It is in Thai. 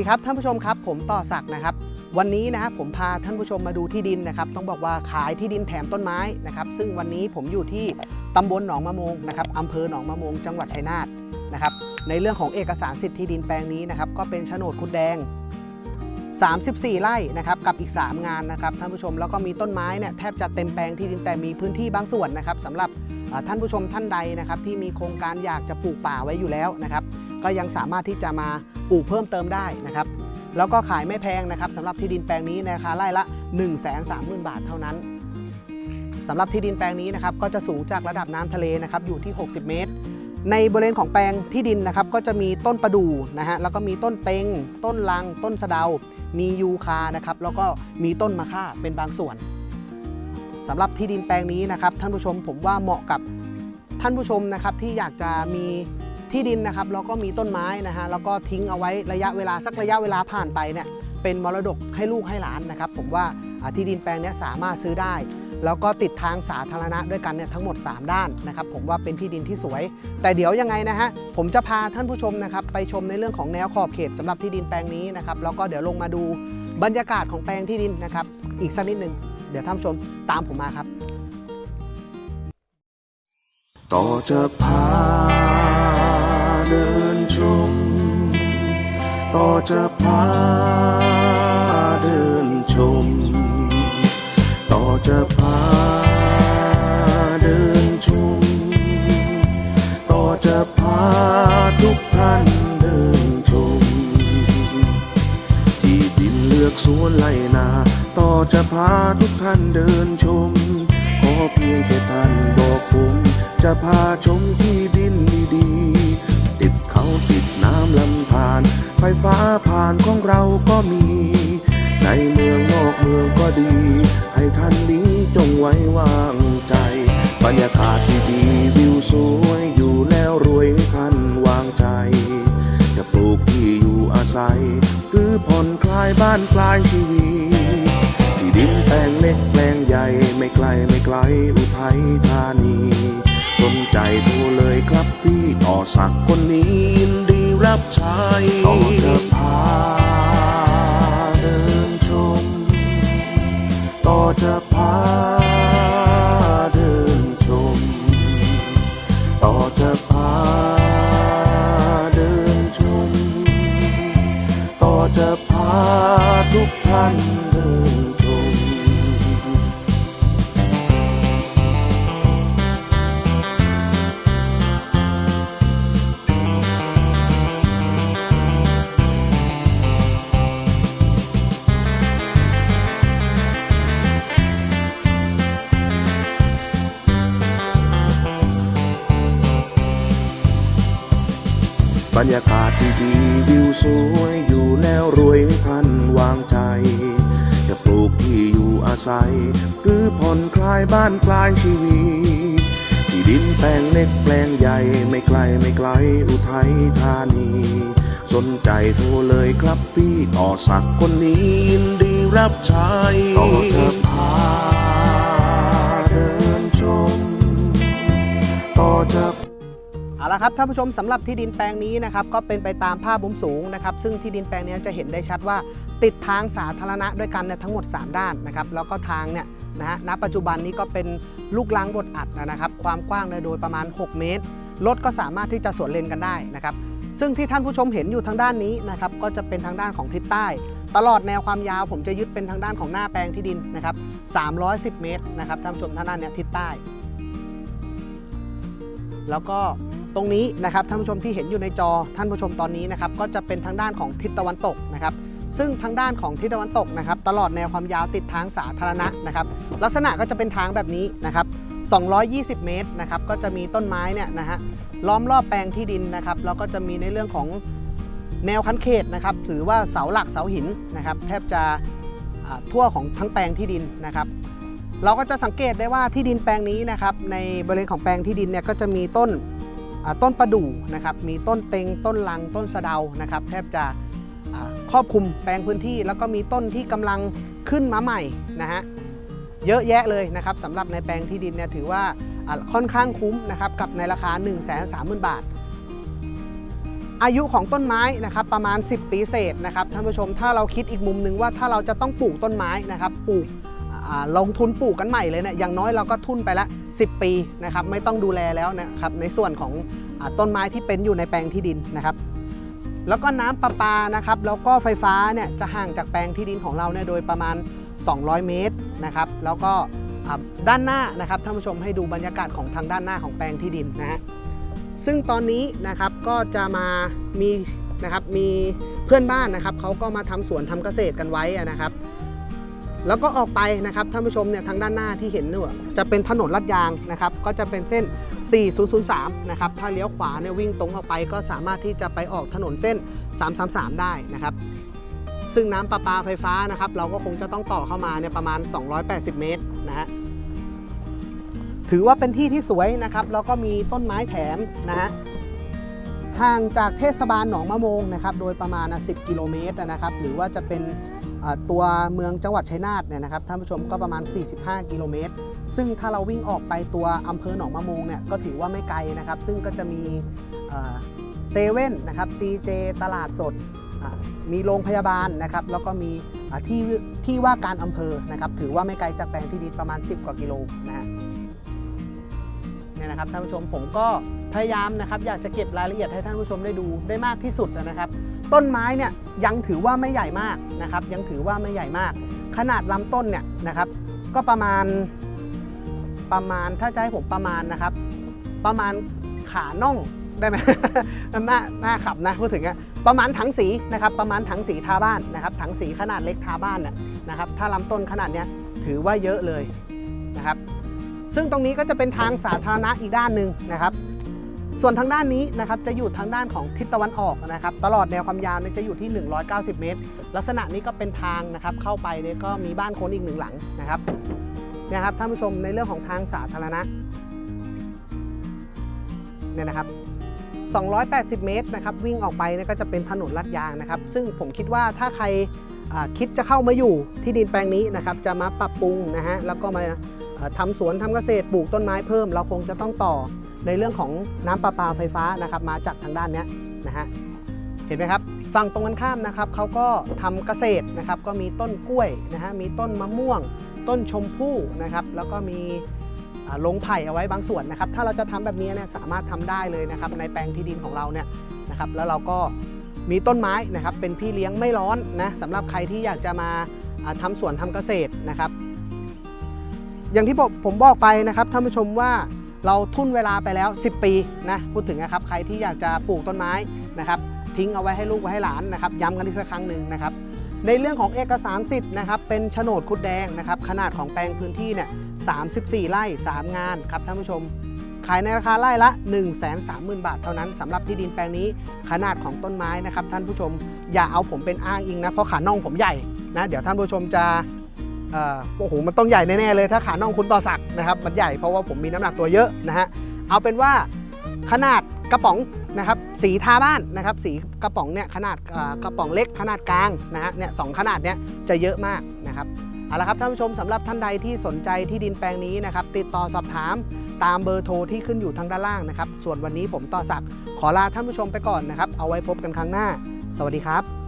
ดีครับท่านผู้ชมครับ ผมต่อศักดิ์นะครับ วันนี้นะครับผมพาท่านผู้ชมมาดูที่ดินนะครับ ต้องบอกว่าขายที่ดินแถมต้นไม้นะครับ ซึ่งวันนี้ผมอยู่ที่ตำบลหนองมะมงนะครับอำเภอหนองมะมง จังหวัดชัยนาทนะครับ ในเรื่องของเอกสารสิทธิ์ที่ดินแปลงนี้นะครับ ก็เป็นโฉนดคุณแดง 34 ไร่นะครับ กับอีก 3 งานนะครับท่านผู้ชมแล้วก็มีต้นไม้เนี่ยแทบจะเต็มแปลงที่ดินแต่มีพื้นที่บางส่วนนะครับสำหรับท่านผู้ชมท่านใดนะครับที่มีโครงการอยากจะปลูกป่าไว้อยู่แล้วนะครับ ก็ยังสามารถที่จะมาปลูกเพิ่มเติมได้นะครับ แล้วก็ขายไม่แพงนะครับสำหรับที่ดินแปลงนี้ในราคาไร่ละ 1 3 0 0 0 0 บาทเท่านั้นสำหรับที่ดินแปลงนี้นะครับก็จะสูงจากระดับน้ำทะเลนะครับอยู่ที่ 60 เมตร ในบริเวณของแปลงที่ดินนะครับก็จะมีต้นประดู่นะฮะแล้วก็มีต้นเต็ง ต้นลัง ต้นสะเดา มียูคานะครับแล้วก็มีต้นมะค่าเป็นบางส่วนสำหรับที่ดินแปลงนี้นะครับท่านผู้ชมผมว่าเหมาะกับท่านผู้ชมนะครับที่อยากจะมี ที่ดินนะครับแล้วก็มีต้นไม้นะฮะแล้วก็ทิ้งเอาไว้ระยะเวลาสักระยะเวลาผ่านไปเนี่ยเป็นมรดกให้ลูกให้หลานนะครับ ผมว่าที่ดินแปลงนี้สามารถซื้อได้ แล้วก็ติดทางสาธารณะด้วยกันเนี่ยทั้งหมด 3 ด้านนะครับ ผมว่าเป็นที่ดินที่สวย แต่เดี๋ยวยังไงนะฮะผมจะพาท่านผู้ชมนะครับไปชมในเรื่องของแนวขอบเขตสำหรับที่ดินแปลงนี้นะครับแล้วก็เดี๋ยวลงมาดูบรรยากาศของแปลงที่ดินนะครับ อีกสักนิดหนึ่งเดี๋ยวท่านผู้ชมตามผมมาครับ ต่อจะพา เดินชม ต่อจะพาเดินชม ต่อจะพาเดินชม ต่อจะพาทุกท่านเดินชม ที่ดินเลือกสวนไล่นา ต่อจะพาทุกท่านเดินชม ขอเพียงแค่ท่านบอกผม จะพาชมที่ดินารไฟฟ้าผ่านของเราก็มี ในเมืองนอกเมืองก็ดี ให้ท่านนี้จงไว้วางใจ บรรยากาศดีๆวิวสวยอยู่แล้วรวยให้ท่านวางใจ จะปลูกที่อยู่อาศัย หรือผ่อนคลายบ้านคลายชีวิตที่ดินแปลงเล็กแปลงใหญ่ไม่ไกลไม่ไกลอุทัยธานี สนใจโทรเลยครับพี่ต่อสักคนนี้ด รับใช้ต่อจะพาเดินชมต่อจะพาเดินชมต่อจะพาเดินชมต่อจะพาทุกท่านเดิน รรยากาศดีๆวิวสวยอยู่แล้วรวยท่านวางใจ จะปลูกที่อยู่อาศัย หรือผ่อนคลายบ้านคลายชีวิตที่ดินแปลงเล็กแปลงใหญ่ไม่ไกลไม่ไกลอุทัยธานี สนใจโทรเลยครับพี่ต่อสักคนนี้ยินดีรับใช้ต่อจะพา ละครับท่านผู้ชมสำหรับที่ดินแปลงนี้นะครับก็เป็นไปตามภาพมุมสูงนะครับซึ่งที่ดินแปลงนี้จะเห็นได้ชัดว่า ติดทางสาธารณะด้วยกันเนี่ยทั้งหมด 3 ด้านนะครับแล้วก็ทางเนี่ยนะฮะณปัจจุบันนี้ก็เป็นลูกลังบดอัดนะครับความกว้างเนี่ยโดยประมาณ 6 เมตรรถก็สามารถที่จะสวนเลนกันได้นะครับซึ่งที่ท่านผู้ชมเห็นอยู่ทางด้านนี้นะครับก็จะเป็นทางด้านของทิศใต้ ตลอดแนวความยาวผมจะยึดเป็นทางด้านของหน้าแปลงที่ดินนะครับ310 เมตรนะครับท่านผู้ชมทางด้านเนี้ยทิศใต้ แล้วก็ ตรงนี้นะครับท่านผู้ชมที่เห็นอยู่ในจอท่านผู้ชมตอนนี้นะครับก็จะเป็นทางด้านของทิศตะวันตกนะครับซึ่งทางด้านของทิศตะวันตกนะครับตลอดแนวความยาวติดทางสาธารณะนะครับลักษณะก็จะเป็นทางแบบนี้นะครับ 220 เมตรนะครับก็จะมีต้นไม้เนี่ยนะฮะล้อมรอบแปลงที่ดินนะครับแล้วก็จะมีในเรื่องของแนวคันเขตนะครับถือว่าเสาหลักเสาหินนะครับแทบจะทั่วของทั้งแปลงที่ดินนะครับ เราก็จะสังเกตได้ว่าที่ดินแปลงนี้นะครับในบริเวณของแปลงที่ดินเนี่ยก็จะมีต้น ต้นประดู่นะครับมีต้นเต็งต้นลังต้นสะเดานะครับแทบจะครอบคลุมแปลงพื้นที่ แล้วก็มีต้นที่กำลังขึ้นมาใหม่นะฮะเยอะแยะเลยนะครับสำหรับในแปลงที่ดินเนี่ยถือว่าค่อนข้างคุ้มนะครับกับในราคา 1 3 0 0 0 0 บาท อายุของต้นไม้นะครับประมาณ 10 ปีเศษนะครับท่านผู้ชมถ้าเราคิดอีกมุมหนึ่งว่าถ้าเราจะต้องปลูกต้นไม้นะครับปลูกลงทุนปลูกกันใหม่เลยเนี่ยอย่างน้อยเราก็ทุนไปละ 10 ปีนะครับไม่ต้องดูแลแล้วนะครับในส่วนของอต้นไม้ที่เป็นอยู่ในแปลงที่ดินนะครับ แล้วก็น้ำประปานะครับแล้วก็ไฟฟ้าเนี่ยจะห่างจากแปลงที่ดินของเราเนี่ยโดยประมาณ 200 เมตรนะครับ แล้วก็ด้านหน้านะครับท่านผู้ชมให้ดูบรรยากาศของทางด้านหน้าของแปลงที่ดินนะฮะซึ่งตอนนี้นะครับก็จะมามีนะครับมีเพื่อนบ้านนะครับเขาก็มาทำสวนทำเกษตรกันไว้นะครับ แล้วก็ออกไปนะครับท่านผู้ชมเนี่ยทางด้านหน้าที่เห็นเนี่ยจะเป็นถนนลาดยางนะครับก็จะเป็นเส้น 4003 นะครับถ้าเลี้ยวขวาเนี่ยวิ่งตรงออกไปก็สามารถที่จะไปออกถนนเส้น 333 ได้นะครับซึ่งน้ำประปาไฟฟ้านะครับเราก็คงจะต้องต่อเข้ามาเนี่ยประมาณ 280 เมตรนะฮะถือว่าเป็นที่ที่สวยนะครับแล้วก็มีต้นไม้แถมนะฮะห่างจากเทศบาลหนองมะโมงนะครับโดยประมาณ 10 กิโลเมตรนะครับหรือว่าจะเป็น ตัวเมืองจังหวัดชัยนาทเนี่ยนะครับท่านผู้ชมก็ประมาณ 45 กิโลเมตร ซึ่งถ้าเราวิ่งออกไปตัวอำเภอหนองมะมงเนี่ยก็ถือว่าไม่ไกลนะครับ ซึ่งก็จะมีเซเว่นนะครับ CJ ตลาดสด มีโรงพยาบาลนะครับ แล้วก็มีที่ที่ว่าการอำเภอนะครับ ถือว่าไม่ไกลจากแปลงที่ดินประมาณ 10 กว่ากิโลนะฮะเนี่ยนะครับท่านผู้ชมผมก็พยายามนะครับอยากจะเก็บรายละเอียดให้ท่านผู้ชมได้ดูได้มากที่สุดนะครับ ต้นไม้เนี่ยยังถือว่าไม่ใหญ่มากนะครับ ยังถือว่าไม่ใหญ่มาก ขนาดลำต้นเนี่ยนะครับ ก็ประมาณประมาณถ้าจะให้ผมประมาณนะครับ ประมาณขาน่องได้ไหมหน้าหน้าขับนะพูดถึงอะประมาณถังสีนะครับประมาณถังสีทาบ้านนะครับถังสีขนาดเล็กทาบ้านเนี่ยนะครับถ้าลำต้นขนาดเนี้ยถือว่าเยอะเลยนะครับ ซึ่งตรงนี้ก็จะเป็นทางสาธารณะอีกด้านหนึ่งนะครับ ส่วนทางด้านนี้นะครับจะอยู่ทางด้านของทิศตะวันออกนะครับ ตลอดแนวความยาวเนี่ยจะอยู่ที่ 190 เมตร ลักษณะนี้ก็เป็นทางนะครับเข้าไปเนี่ยก็มีบ้านคนอีกหนึ่งหลังนะครับนะครับท่านผู้ชมในเรื่องของทางสาธารณะเนี่ยนะครับ280 เมตรนะครับวิ่งออกไปเนี่ยก็จะเป็นถนนลาดยางนะครับ ซึ่งผมคิดว่าถ้าใครคิดจะเข้ามาอยู่ที่ดินแปลงนี้นะครับจะมาปรับปรุงนะฮะแล้วก็มาอ่าทำสวนทำเกษตรปลูกต้นไม้เพิ่ม เราคงจะต้องต่อ ในเรื่องของน้ำประปาไฟฟ้านะครับมาจากทางด้านนี้นะฮะเห็นไหมครับฝั่งตรงกันข้ามนะครับเขาก็ทำเกษตรนะครับก็มีต้นกล้วยนะฮะมีต้นมะม่วง ต้นชมพู่นะครับแล้วก็มีลงไผ่เอาไว้บางส่วนนะครับ ถ้าเราจะทำแบบนี้เนี่ยสามารถทำได้เลยนะครับในแปลงที่ดินของเราเนี่ยนะครับแล้วเราก็มีต้นไม้นะครับเป็นพี่เลี้ยงไม่ร้อนนะสำหรับใครที่อยากจะมาอ่าทำสวนทำเกษตรนะครับ อย่างที่ผมบอกไปนะครับท่านผู้ชมว่า เราทุ่นเวลาไปแล้ว 10 ปีนะพูดถึงนะครับใครที่อยากจะปลูกต้นไม้นะครับทิ้งเอาไว้ให้ลูกไว้ให้หลานนะครับย้ำกันอีกสักครั้งหนึ่งนะครับในเรื่องของเอกสารสิทธิ์นะครับเป็นโฉนดคุดแดงนะครับขนาดของแปลงพื้นที่เนี่ย34 ไร่ 3 งานครับท่านผู้ชม ขายในราคาไร่ละ 1 3 0 0 0 0 บาทเท่านั้นสำหรับที่ดินแปลงนี้ขนาดของต้นไม้นะครับท่านผู้ชมอย่าเอาผมเป็นอ้างอิงนะเพราะขาน่องผมใหญ่นะเดี๋ยวท่านผู้ชมจะ โอ้โหมันต้องใหญ่แน่ๆเลยถ้าขาน่องคุณต่อสักนะครับมันใหญ่เพราะว่าผมมีน้ำหนักตัวเยอะนะฮะเอาเป็นว่าขนาดกระป๋องนะครับสีทาบ้านนะครับสีกระป๋องเนี่ยขนาดกระป๋องเล็กขนาดกลางนะฮะเนี่ยสองขนาดเนี้ยจะเยอะมากนะครับเอาละครับท่านผู้ชมสำหรับท่านใดที่สนใจที่ดินแปลงนี้นะครับติดต่อสอบถามตามเบอร์โทรที่ขึ้นอยู่ทางด้านล่างนะครับส่วนวันนี้ผมต่อศักดิ์ขอลาท่านผู้ชมไปก่อนนะครับเอาไว้พบกันครั้งหน้า สวัสดีครับ